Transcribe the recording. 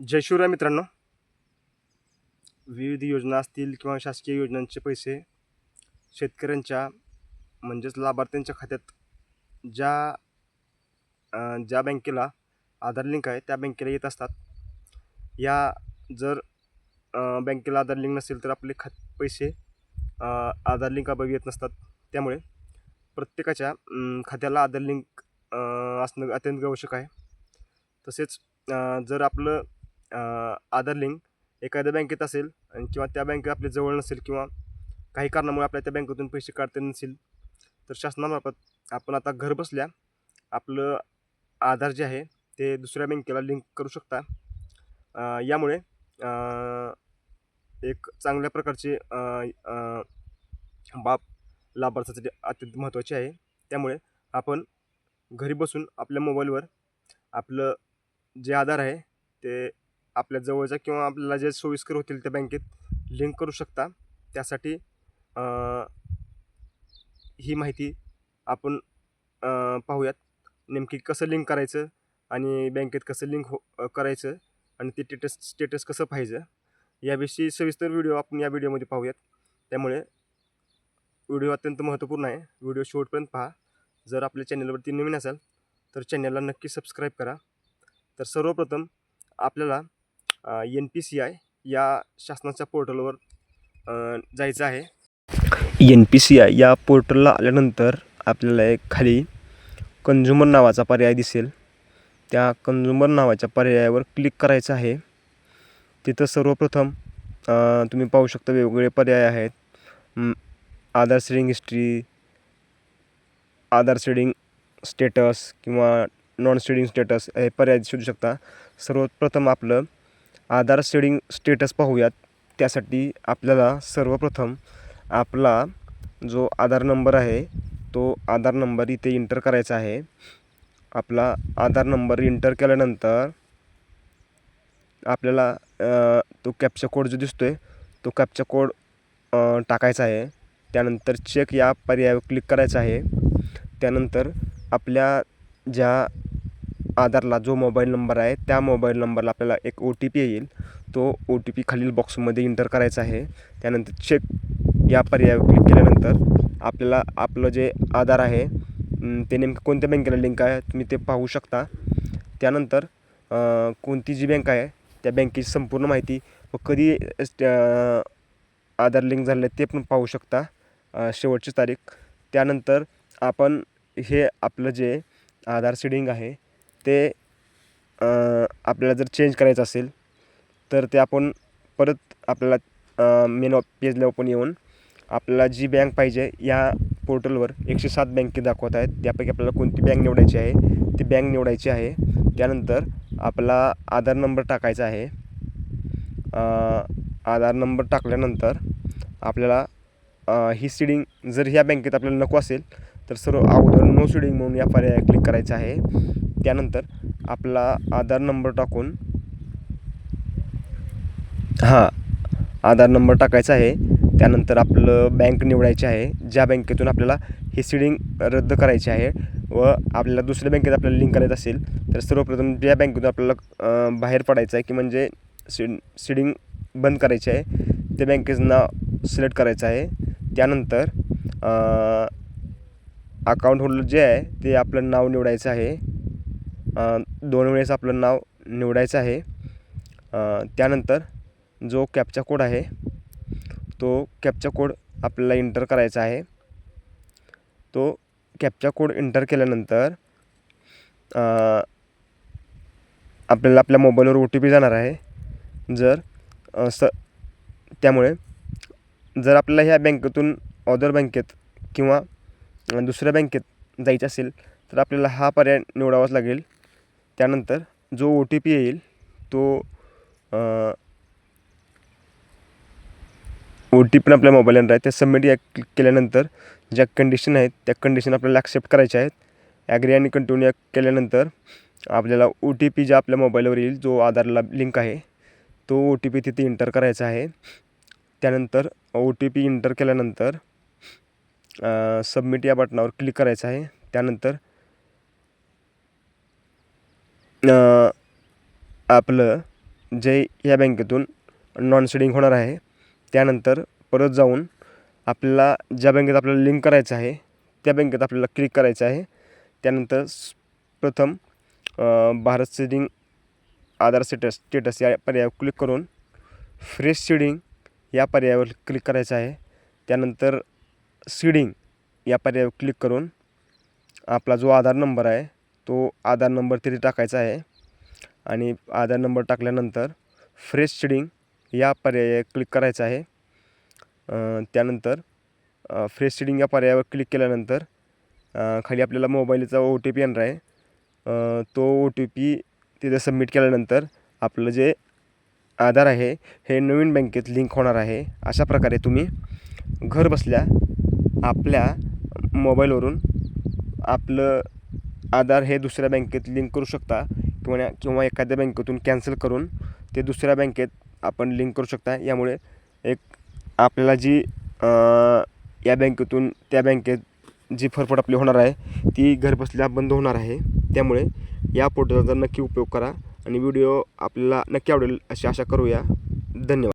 जय शिवराय मित्रांनो. विविध योजना असतील किंवा शासकीय योजनांचे पैसे शेतकऱ्यांच्या म्हणजेच लाभार्थ्यांच्या खात्यात ज्या ज्या बँकेला आधार लिंक आहे त्या बँकेला येत असतात. या जर बँकेला आधार लिंक नसेल तर आपले खात पैसे आधार आधार लिंकाबाबत येत नसतात. त्यामुळे प्रत्येकाच्या खात्याला आधार लिंक असणं अत्यंत आवश्यक आहे. तसेच जर आपलं आधार लिंक एखाद्या बँकेत असेल आणि किंवा त्या बँकेत आपल्या जवळ नसेल किंवा काही कारणामुळे आपल्या त्या बँकेतून पैसे काढता येत नसेल तर शासनामार्फत आपण आता घर बसल्या आपलं आधार जे आहे ते दुसऱ्या बँकेला लिंक करू शकता. यामुळे एक चांगल्या प्रकारची बाब लाभार्थ्यासाठी अत्यंत महत्त्वाची आहे त्यामुळे आपण घरी बसून आपल्या मोबाईलवर आपलं जे आधार आहे ते आपल्या जवळच्या किंवा आपल्याला जे सोयीस्कर होतील त्या बँकेत लिंक करू शकता. त्यासाठी ही माहिती आपण पाहूयात. नेमकी कसं लिंक करायचं आणि बँकेत कसं लिंक हो करायचं आणि ते स्टेटस स्टेटस कसं पाहायचं याविषयी सविस्तर व्हिडिओ आपण या व्हिडिओमध्ये पाहूयात. त्यामुळे व्हिडिओ अत्यंत महत्त्वपूर्ण आहे. व्हिडिओ शेवटपर्यंत पहा. जर आपल्या चॅनलवरती नवीन असाल तर चॅनलला नक्की सबस्क्राईब करा. तर सर्वप्रथम आपल्याला एन पी सी आय या शासनाच्या पोर्टलवर जायचं आहे. एन पी सी आय या पोर्टलला आल्यानंतर आपल्याला एक खाली कंझ्युमर नावाचा पर्याय दिसेल. त्या कंझ्युमर नावाच्या पर्यायावर क्लिक करायचं आहे. तिथं सर्वप्रथम तुम्ही पाहू शकता वेगवेगळे पर्याय आहेत. Aadhaar seeding history Aadhaar seeding status किंवा नॉन सेडिंग स्टेटस हे पर्याय शोधू शकता. सर्वप्रथम आपलं आधार सेडिंग स्टेटस पाहूयात. त्यासाठी आपल्याला सर्वप्रथम आपला जो आधार नंबर आहे तो आधार नंबर इथे इंटर करायचा आहे. आपला आधार नंबर इंटर केल्यानंतर आपल्याला तो कॅप्चा कोड जो दिसतो आहे तो कॅप्चा कोड टाकायचा आहे. त्यानंतर चेक या पर्यायावर क्लिक करायचं आहे. त्यानंतर आपल्या ज्या आधारला जो मोबाईल नंबर आहे त्या मोबाईल नंबरला आपल्याला एक ओ टी पी येईल. तो ओ टी पी खालील बॉक्समध्ये इंटर करायचा आहे. त्यानंतर चेक या पर्यायावर क्लिक केल्यानंतर आपल्याला आपलं जे आधार आहे ते नेमकं कोणत्या बँकेला लिंक आहे तुम्ही ते पाहू शकता. त्यानंतर कोणती जी बँक आहे त्या बँकेची संपूर्ण माहिती व कधी आधार लिंक झालं ते पण पाहू शकता शेवटची तारीख. त्यानंतर आपण हे आपलं जे आधार सीडिंग आहे ते आपल्याला जर चेंज करायचं असेल तर ते आपण परत आपल्याला मेन पेजला ओपन येऊन आपल्याला जी बँक पाहिजे या पोर्टलवर एकशे सात बँके दाखवत आहेत. त्यापैकी आपल्याला कोणती बँक निवडायची आहे ती बँक निवडायची आहे. त्यानंतर आपला आधार नंबर टाकायचा आहे. आधार नंबर टाकल्यानंतर आपल्याला ही सीडिंग जर ह्या बँकेत आपल्याला नको असेल तर सर्व अगोदर नो सीडिंग म्हणून या पर्याय क्लिक करायचं आहे. त्यानंतर आपला आधार नंबर टाकून हां आधार नंबर टाकायचा आहे. त्यानंतर आपलं बँक निवडायची आहे. ज्या बँकेतून आपल्याला ही सीडिंग रद्द करायची आहे व आपल्याला दुसऱ्या बँकेत आपल्याला लिंक करायचं असेल तर सर्वप्रथम ज्या बँकेतून आपल्याला बाहेर पडायचं आहे की म्हणजे सीड सीडिंग बंद करायची आहे. त्या बँकेचं नाव सिलेक्ट करायचं आहे. त्यानंतर अकाउंट होल्डर जे आहे ते आपलं नाव निवडायचं आहे. दोन वेळेस आपलं नाव निवडायचं आहे. त्यानंतर जो कॅपचा कोड आहे तो कॅपचा कोड आपल्याला इंटर करायचा आहे. तो कॅपचा कोड इंटर केल्यानंतर आपल्याला आपल्या मोबाईलवर ओ टी पी जाणार आहे. जर स त्यामुळे जर आपल्याला ह्या बँकेतून ऑदर बँकेत किंवा दुसऱ्या बँकेत जायचं असेल तर आपल्याला हा पर्याय निवडावाच लागेल. त्यानंतर जो ओ टी पी येईल तो ओ टी पी आपल्या मोबाईल नंबर आहे. त्या सबमिट या क्लिक केल्यानंतर ज्या कंडिशन आहेत त्या कंडिशन आपल्याला ॲक्सेप्ट करायच्या आहेत. ॲग्री आणि कंटिन्यू केल्यानंतर आपल्याला ओ टी पी ज्या आपल्या मोबाईलवर येईल जो आधारला लिंक आहे तो ओ टी पी तिथे इंटर करायचा आहे. त्यानंतर ओ टी पी इंटर केल्यानंतर सबमिट या बटनावर क्लिक करायचं आहे. त्यानंतर आपलं जे या बँकेतून नॉन सेडिंग होणार आहे त्यानंतर परत जाऊन आपल्याला ज्या बँकेत आपल्याला लिंक करायचं आहे त्या बँकेत आपल्याला क्लिक करायचं आहे. त्यानंतर प्रथम Bharat seeding Aadhaar status status या पर्यायावर क्लिक करून फ्रेश सीडिंग या पर्यायावर क्लिक करायचं आहे. त्यानंतर सीडिंग या पर्यायावर क्लिक करून आपला जो आधार नंबर आहे तो आधार नंबर तिथे टाकायचा आहे. आणि आधार नंबर टाकल्यानंतर फ्रेश सीडिंग या पर्याय क्लिक करायचं आहे. त्यानंतर फ्रेश सीडिंग या पर्यायावर क्लिक केल्यानंतर खाली आपल्याला मोबाईलचा ओ टी पी येणार आहे. तो ओ टी पी तिथे सबमिट केल्यानंतर आपलं जे आधार आहे हे नवीन बँकेत लिंक होणार आहे. अशा प्रकारे तुम्ही घर बसल्या आपल्या मोबाईलवरून आपलं आधार हे दुसऱ्या बँकेत लिंक करू शकता. किंवा किंवा एखाद्या बँकेतून कॅन्सल करून ते दुसऱ्या बँकेत आपण लिंक करू शकता. यामुळे एक आपल्याला जी या बँकेतून त्या बँकेत जी फरफड आपली होणार आहे ती घरबसल्या बंद होणार आहे. त्यामुळे या पोर्टलचा नक्की उपयोग करा. आणि व्हिडिओ आपल्याला नक्की आवडेल अशी आशा करूया. धन्यवाद.